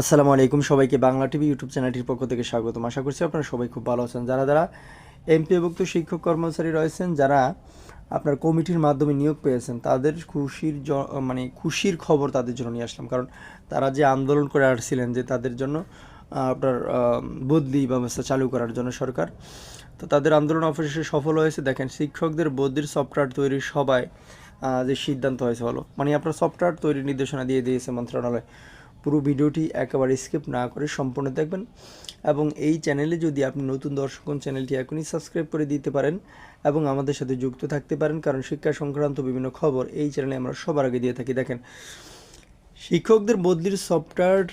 আসসালামু আলাইকুম সবাইকে বাংলা টিভি ইউটিউব চ্যানেলটির পক্ষ থেকে স্বাগতম। আশা করছি আপনারা সবাই খুব ভালো আছেন। যারা যারা এমপিভুক্ত শিক্ষক কর্মচারী রয়েছেন, যারা আপনার কমিটির মাধ্যমে নিয়োগ পেয়েছেন, তাদের খুশির মানে খুশির খবর তাদের জন্য নিয়ে আসলাম। কারণ তারা যে আন্দোলন করে আসছিলেন যে তাদের জন্য আপনার বদলি ব্যবস্থা চালু করার জন্য সরকার, তো তাদের আন্দোলন অবশেষে সফল হয়েছে। দেখেন, শিক্ষকদের বদলির সফটওয়্যার তৈরির সবাই যে সিদ্ধান্ত হয়েছে হলো মানে আপনার সফটওয়্যার তৈরির নির্দেশনা দিয়ে দিয়েছে মন্ত্রণালয়। পুরো ভিডিওটি একেবারে স্কিপ না করে সম্পূর্ণ দেখবেন এবং এই চ্যানেলে যদি আপনি নতুন দর্শক চ্যানেলটি এখনই সাবস্ক্রাইব করে দিতে পারেন এবং আমাদের সাথে যুক্ত থাকতে পারেন, কারণ শিক্ষা সংক্রান্ত বিভিন্ন খবর এই চ্যানেলে আমরা সবার আগে দিয়ে থাকি। দেখেন শিক্ষকদের বদলির সফটওয়্যার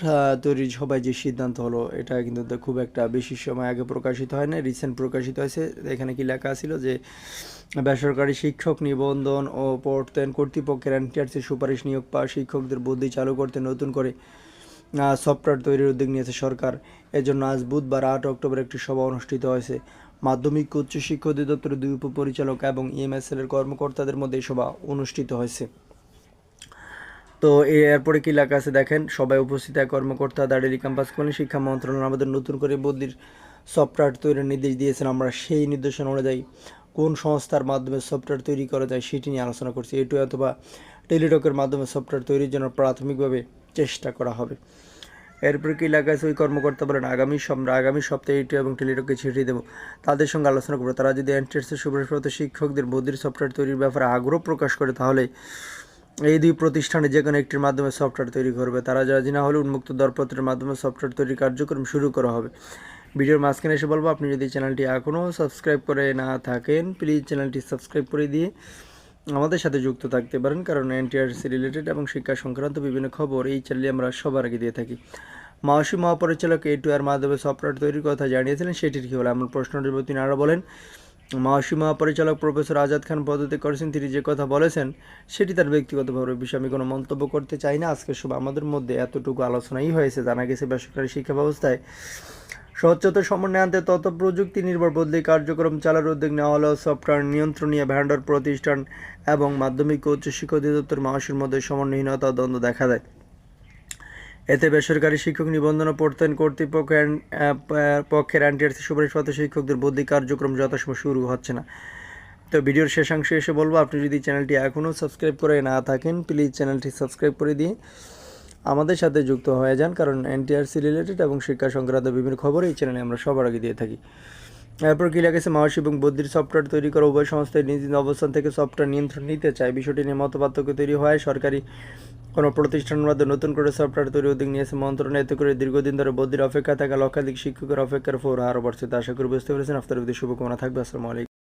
তৈরির সবাই যে সিদ্ধান্ত হলো, এটা কিন্তু খুব একটা বেশি সময় আগে প্রকাশিত হয় না রিসেন্ট প্রকাশিত হয়েছে। এখানে কি লেখা ছিল যে, বেসরকারি শিক্ষক নিবন্ধন ও প্রত্যয়ন কর্তৃপক্ষের এনটিআরসি সুপারিশ নিয়োগ পাওয়া শিক্ষকদের বদলি চালু করতে নতুন করে সফটওয়্যার তৈরির উদ্যোগ নিয়েছে সরকার। এজন্য আজ বুধবার আট অক্টোবর একটি সভা অনুষ্ঠিত হয়েছে। মাধ্যমিক, উচ্চ শিক্ষা অধিদপ্তরের দুই উপপরিচালক এবং ইএমএসএল এর কর্মকর্তাদের মধ্যে সভা অনুষ্ঠিত হয়েছে। তো এরপরে কি লেখা আছে দেখেন? সবাই উপস্থিত এক কর্মকর্তা, দাঁড়িয়ে ক্যাম্পাস কলেজ শিক্ষা মন্ত্রণালয়, আমাদের নতুন করে বদলির সফটওয়্যার তৈরির নির্দেশ দিয়েছেন। আমরা সেই নির্দেশনা অনুযায়ী কোন সংস্থার মাধ্যমে সফটওয়্যার তৈরি করা যায় সেটি নিয়ে আলোচনা করছি। এটু অথবা টেলিটকের মাধ্যমে সফটওয়্যার তৈরির জন্য প্রাথমিকভাবে চেষ্টা করা হবে। এরপরে কি আছে? ওই কর্মকর্তা বলেন, আগামী আগামী সপ্তাহে ইটু এবং টেলিটককে ছিটিয়ে দেবো। তাদের সঙ্গে আলোচনা করব। তারা যদি এনটিএসের সুপারিশপ্রাপ্ত শিক্ষকদের বদলির সফটওয়্যার তৈরির ব্যাপারে আগ্রহ প্রকাশ করে তাহলে এই দুই প্রতিষ্ঠানে যে কোনো একটির মাধ্যমে সফটওয়্যার তৈরি করবে। তারা রাজি না হলে উন্মুক্ত দরপত্রের মাধ্যমে সফটওয়্যার তৈরির কার্যক্রম শুরু করা হবে। ভিডিওর মাঝখানে এসে বলব, আপনি যদি চ্যানেলটি এখনও সাবস্ক্রাইব করে না থাকেন প্লিজ চ্যানেলটি সাবস্ক্রাইব করে দিয়ে আমাদের সাথে যুক্ত থাকতে পারেন। কারণ এনটিআরসি রিলেটেড এবং শিক্ষা সংক্রান্ত বিভিন্ন খবর এই চ্যানেলে আমরা সবার আগে দিয়ে থাকি। মাওসী মহাপরিচালক এ টু আর মাধ্যমে সফটওয়্যার তৈরির কথা জানিয়েছিলেন, সেটির কী হলো এমন প্রশ্নটির তিনি আরও বলেন মাওসী মহাপরিচালক প্রফেসর আজাদ খান পদত্যাগ করেছেন। তিনি যে কথা বলেছেন, সেটি তার ব্যক্তিগতভাবে বিষয়ে আমি কোনো মন্তব্য করতে চাই না। আজকের সব আমাদের মধ্যে এতটুকু আলোচনাই হয়েছে। জানা গেছে বেসরকারি শিক্ষা ব্যবস্থায় স্বচ্ছতা সমন্বয়ে আনতে তথ্য প্রযুক্তি নির্ভর বদলি কার্যক্রম চালার উদ্যোগ নেওয়া হলো। সফটওয়্যার নিয়ন্ত্রণীয় ভ্যান্ডার প্রতিষ্ঠান এবং মাধ্যমিক ও উচ্চশিক্ষা অধিদপ্তর মাসের মধ্যে সমন্বয়হীনতা দ্বন্দ্ব দেখা দেয়। এতে বেসরকারি শিক্ষক নিবন্ধন ও প্রত্যয়ন কর্তৃপক্ষের পক্ষের এনটিআরসি সুপারিশপ্রাপ্ত শিক্ষকদের বদলি কার্যক্রম যথাসময় শুরু হচ্ছে না। তো ভিডিওর শেষাংশে এসে বলব, আপনি যদি চ্যানেলটি এখনও সাবস্ক্রাইব করে না থাকেন প্লিজ চ্যানেলটি সাবস্ক্রাইব করে দিয়ে আমাদের সাথে যুক্ত হয়ে যান, কারণ এনটিআরসি রিলেটেড এবং শিক্ষা সংক্রান্ত বিভিন্ন খবর এই চ্যানেলে আমরা সবার আগে দিয়ে থাকি। এরপর কি লাগেছে মাওসি এবং বদ্রির সফটওয়্যার তৈরি করা উভয় সংস্থায় নিজ অবস্থান থেকে সফটওয়্যার নিয়ন্ত্রণ নিতে চায়। বিষয়টি নিয়ে মতপার্থক্য তৈরি হয় সরকারি কোনো প্রতিষ্ঠানের মধ্যে নতুন করে সফটওয়্যার তৈরি উদ্যোগ নিয়েছে মন্ত্রণালয়। এতে করে দীর্ঘদিন ধরে বদির অপেক্ষা থাকা লক্ষাধিক শিক্ষকের অপেক্ষার ফোর আরও বর্ষিত আশা করি বুঝতে পেরেছেন। আফতার শুভকামনা থাকবে। আসসালামু আলাইকুম।